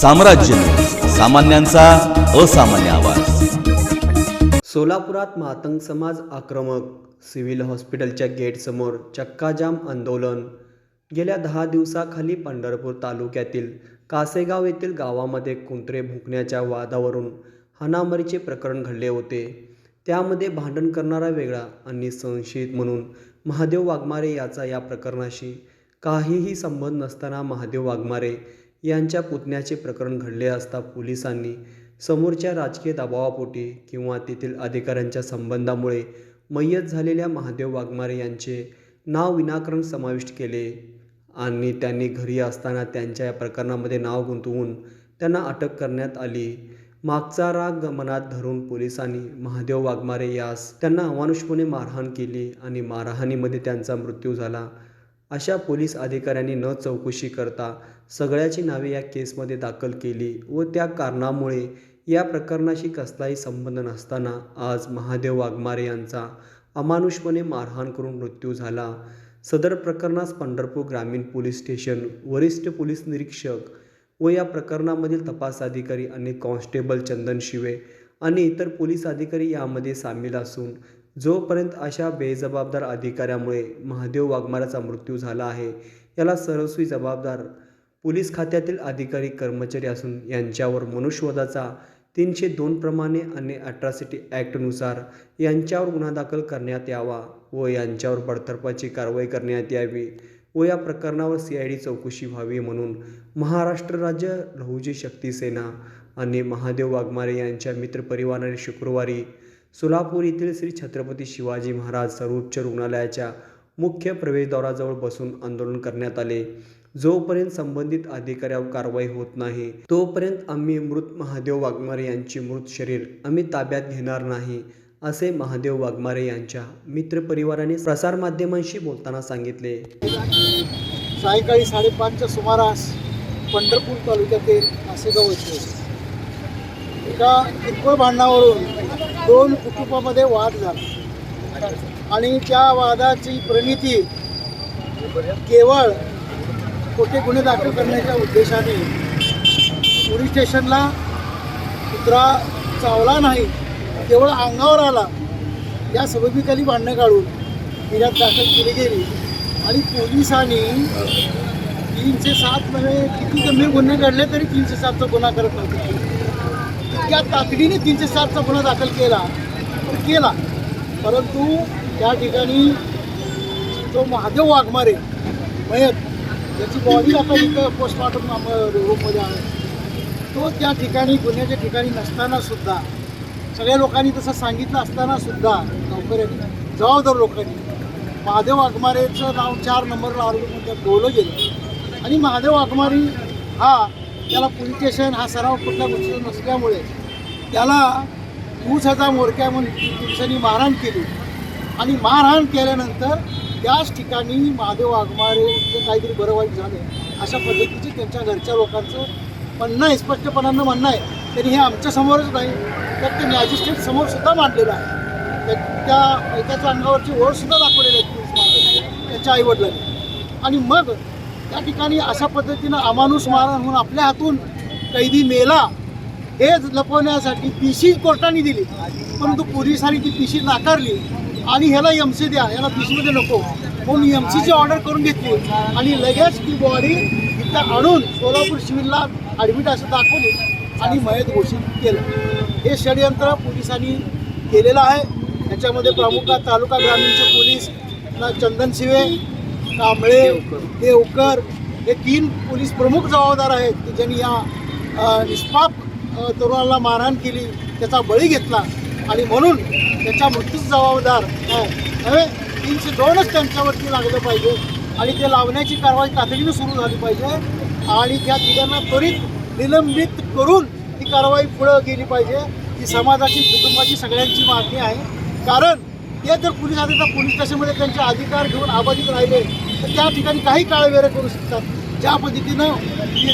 साम्राज्य. सामान्यांचा असामान्य आवाज. सोलापुरात मातंग समाज आक्रमक सिव्हिल हॉस्पिटलच्या गेटसमोर चक्काजाम आंदोलन. गेल्या दहा दिवसाखाली पंढरपूर तालुक्यातील कासेगाव येथील गावामध्ये कुंत्रे भुंकण्याच्या वादावरून हाणामारीचे प्रकरण घडले होते. त्यामध्ये भांडण करणारा वेगळा आणि संशयित म्हणून महादेव वाघमारे याचा या प्रकरणाशी काहीही संबंध नसताना महादेव वाघमारे यांच्या पुतण्याचे प्रकरण घडले असता पोलिसांनी समोरच्या राजकीय दबावापोटी किंवा तेथील अधिकाऱ्यांच्या संबंधामुळे मय्यत झालेल्या महादेव वाघमारे यांचे नाव विनाकारण समाविष्ट केले आणि त्यांनी घरी असताना त्यांच्या या प्रकरणामध्ये नाव गुंतवून त्यांना अटक करण्यात आली. मागचा राग मनात धरून पोलिसांनी महादेव वाघमारे यास त्यांना अमानुषपणे मारहाण केली आणि मारहाणीमध्ये त्यांचा मृत्यू झाला. अशा पोलीस अधिकाऱ्यांनी न चौकशी करता सगळ्याची नावे या केसमध्ये दाखल केली व त्या कारणामुळे या प्रकरणाशी कसलाही संबंध नसताना आज महादेव वाघमारे यांचा अमानुषपणे मारहाण करून मृत्यू झाला. सदर प्रकरणास पंढरपूर ग्रामीण पोलीस स्टेशन वरिष्ठ पोलीस निरीक्षक व या प्रकरणामधील तपास अधिकारी आणि कॉन्स्टेबल चंदन शिवे आणि इतर पोलीस अधिकारी यामध्ये सामील असून जोपर्यंत अशा बेजबाबदार अधिकाऱ्यामुळे महादेव वाघमाराचा मृत्यू झाला आहे याला सर्वस्वी जबाबदार पोलीस खात्यातील अधिकारी कर्मचारी असून यांच्यावर मनुष्यवधाचा तीनशे दोन प्रमाणे आणि अट्रॉसिटी ॲक्टनुसार यांच्यावर गुन्हा दाखल करण्यात यावा व यांच्यावर बडतर्फाची कारवाई करण्यात यावी व या प्रकरणावर सी आय डी चौकशी व्हावी म्हणून महाराष्ट्र राज्य लहुजी शक्ती सेना आणि महादेव वाघमारे यांच्या मित्रपरिवाराने शुक्रवारी सोलापूर येथील श्री छत्रपती शिवाजी महाराज सर्वोच्च रुग्णालयाच्या मुख्य प्रवेशद्वाराजवळ बसून आंदोलन करण्यात आले. जोपर्यंत संबंधित अधिकाऱ्यावर कारवाई होत नाही तोपर्यंत आम्ही मृत महादेव वाघमारे यांचे मृत शरीर आम्ही ताब्यात घेणार नाही असे महादेव वाघमारे यांच्या मित्रपरिवाराने प्रसारमाध्यमांशी बोलताना सांगितले. सायंकाळी साडेपाचच्या सुमारास पंढरपूर तालुक्यातील कासेगाव येथे एका किरकोळ भांडणावरून दोन कुटुंबामध्ये वाद झाला. आणि त्या वादाची प्रणिती केवळ खोटे गुन्हे दाखल करण्याच्या उद्देशाने पोलीस स्टेशनला कुत्रा चावला नाही केवळ अंगावर आला या सबबीखाली भांडणं काढून निर्यात दाखल केली गेली. आणि पोलिसांनी तीनशे सात नव्हे किती गंभीर गुन्हे घडले तरी तीनशे सातचा गुन्हा करत नव्हते. इतक्या तातडीने तीनशे सातचा गुन्हा दाखल केला तर केला. परंतु त्या ठिकाणी जो महादेव वाघमारे मयत त्याची बॉडी आता इथं पोस्टमॉर्टम रूममध्ये आहे. तो त्या ठिकाणी गुन्ह्याच्या ठिकाणी नसताना सुद्धा सगळ्या लोकांनी तसं सांगितलं असताना सुद्धा नोकऱ्यांनी जबाबदार लोकांनी महादेव वाघमारेचं नाव चार नंबरला आरोग्य त्यात ठेवलं गेलं. आणि महादेव वाघमारी हा त्याला पोलीस स्टेशन हा सराव कुठल्या गोष्टीचा नसल्यामुळे त्याला ऊसाचा मोरक्या म्हणून पोलिसांनी मारहाण केली. आणि मारहाण केल्यानंतर त्याच ठिकाणी महादेव आगमारे काहीतरी बरं वाईट झालं अशा पद्धतीचे त्यांच्या घरच्या लोकांचं म्हणणं आहे स्पष्टपणानं म्हणणं आहे. त्यांनी हे आमच्यासमोरच नाही तर ते मॅजिस्ट्रेट समोर सुद्धा मांडलेलं आहे. त्या- त्या एकाच्या अंगावरची ओळ सुद्धा दाखवलेली आहे पोलीस त्याच्या आईवडिलांनी. आणि मग त्या ठिकाणी अशा पद्धतीनं अमानुष मारहाण म्हणून आपल्या हातून कैदी मेला हे लपवण्यासाठी पी सी कोर्टाने दिली. परंतु पोलिसांनी ती पी सी नाकारली. आणि ह्याला एम सी द्या. ह्याला पी सीमध्ये नको. म्हणून एम सीची ऑर्डर करून घेतली. आणि लगेच ती बॉडी इथं आणून सोलापूर सिव्हिलला ॲडमिट असं दाखवली. आणि मयत घोषित केलं. हे षडयंत्र पोलिसांनी केलेलं आहे. याच्यामध्ये प्रमुख तालुका ग्रामीणचे पोलीस ना चंदन शिवे कांबळे देवकर. हे तीन पोलीस प्रमुख जबाबदार आहेत की ज्यांनी या निष्पाप तरुणाला मारहाण केली त्याचा बळी घेतला. आणि म्हणून त्याच्या मृत्यूच जबाबदार हो, नव्हे तीनशे दोनच त्यांच्यावरती लागलं पाहिजे. आणि ते लावण्याची कारवाई तातडीनं सुरू झाली पाहिजे. आणि त्या तिघांना त्वरित निलंबित करून ती कारवाई पुढं गेली पाहिजे. ही समाजाची कुटुंबाची सगळ्यांची मागणी आहे. कारण ते जर पोलीस आता पोलीस स्टेशनमध्ये त्यांचे अधिकार घेऊन आबाधित राहिले तर त्या ठिकाणी काही काळवेरे करू शकतात. ज्या पद्धतीनं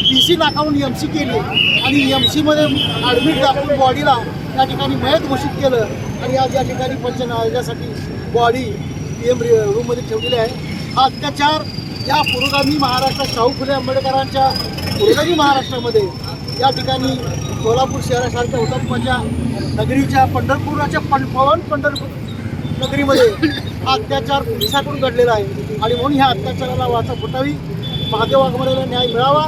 बी सी नाकावून एम सी केली आणि एम सीमध्ये ॲडमिट दाखवून बॉडीला त्या ठिकाणी मयत घोषित केलं आणि आज या ठिकाणी पंचनाम्यासाठी बॉडी पी एम रूममध्ये ठेवलेली आहे. हा अत्याचार या पुरोगामी महाराष्ट्रात शाहू फुले आंबेडकरांच्या पुरोगामी महाराष्ट्रामध्ये या ठिकाणी कोल्हापूर शहरासारख्या हुतात्माच्या नगरीच्या पंढरपुराच्या पण पवन पंढरपूर नगरीमध्ये हा अत्याचार पोलिसाकडून घडलेला आहे. आणि म्हणून ह्या अत्याचाराला वाचा फुटावी. महादेव वाघमारेला न्याय मिळावा.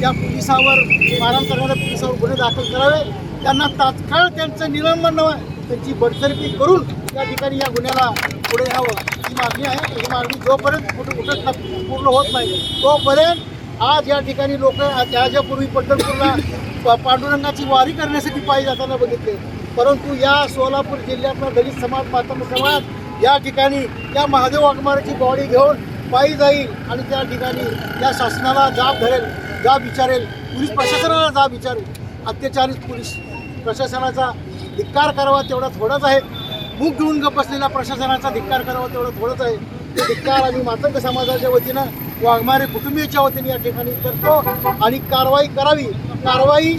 त्या पोलिसावर मारहाण करणाऱ्या पोलिसावर गुन्हे दाखल करावे. त्यांना तात्काळ त्यांचं निलंबन नव्हे त्यांची बडतर्फी करून त्या ठिकाणी या गुन्ह्याला पुढे यावं ही मागणी आहे. ही मागणी जोपर्यंत कुठं कुठं पूर्ण होत नाही तोपर्यंत आज या ठिकाणी लोक त्याच्यापूर्वी पंढरपूरला पांडुरंगाची वारी करण्यासाठी पायी जाताना बघितले. परंतु या सोलापूर जिल्ह्यातला दलित समाज मातम समाज या ठिकाणी या महादेव वाघमाराची बॉडी घेऊन पायी जाईल आणि त्या ठिकाणी या शासनाला जाब धरेल जाब विचारेल पोलीस प्रशासनाला जाब विचारेल. अत्याचारित पोलीस प्रशासनाचा धिक्कार करावा तेवढा थोडाच आहे. मूग घेऊन गप असलेल्या प्रशासनाचा धिक्कार करावा तेवढा थोडंच आहे. ते धिक्कार आम्ही मातंग समाजाच्या वतीनं वाघमारे कुटुंबियाच्या वतीने या ठिकाणी करतो आणि कारवाई करावी. कारवाई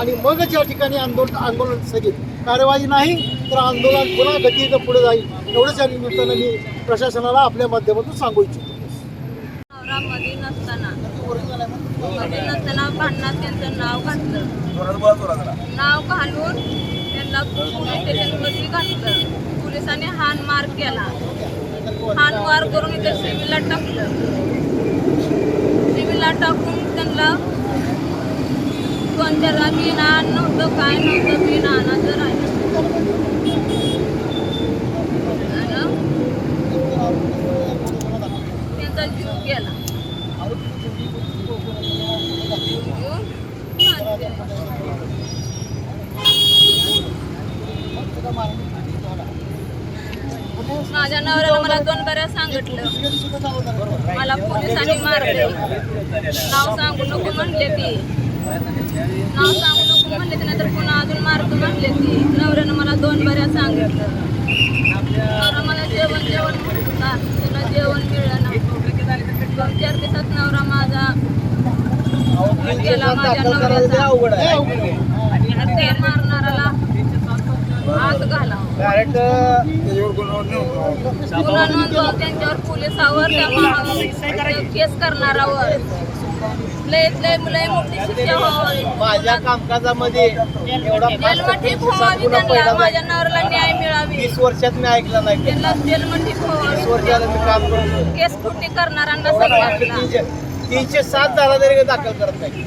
आणि मगच या ठिकाणी आंदोलन आंदोलन स्थगित. कारवाई नाही तर आंदोलन पुन्हा गतीचं पुढे जाईल. एवढंच या निमित्तानं मी प्रशासनाला आपल्या माध्यमातून सांगू इच्छितो नवरामध्ये नसताना भांडणात त्यांचं नाव घातलं. नाव घालून त्यांना पोलीस स्टेशनमध्ये घातलं. पोलिसांनी हान मार केला. हान मार करून इथे सिव्हिलला टाकलं. सिव्हिलला टाकून त्यांना कोणत्या बिना नव्हतं काय नव्हतं बिना अनाचं राहिलं आणि त्यांचा जीव गेला. माझ्या नवऱ्याला मला दोन बऱ्या सांगितलं. मला पोलिसांनी मारले नाव सांगू नको म्हणले ती. नाव सांगू नको म्हणले ती नाहीतर पुन्हा अजून मारतो म्हणले ती. नवऱ्यानं मला दोन बऱ्या सांगितलं. नवरा मला जेवण जेवण म्हणत होता त्याला जेवण मिळलं नाही दोन चार दिवसात नवरा माझा गेला माझ्या नवऱ्याचा. मारणाराला आत घाला. गुन्हा नोंदवा त्यांच्यावर पोलिसावर त्या महा- केस करणारावर. लय लय लय मोठी शिक्षा व्हावी. माझ्या कामकाजामध्ये एवढा जेलमध्ये व्हावी त्यांना. माझ्या नवऱ्याला न्याय मिळावी. वीस वर्षात मी ऐकलं नाही. त्यांना वीस वर्षाला मी काम करतो केस कुठे करणाऱ्यांना सांगितलं तीनशे तीनशे सात झाला तरी दाखल करत नाही.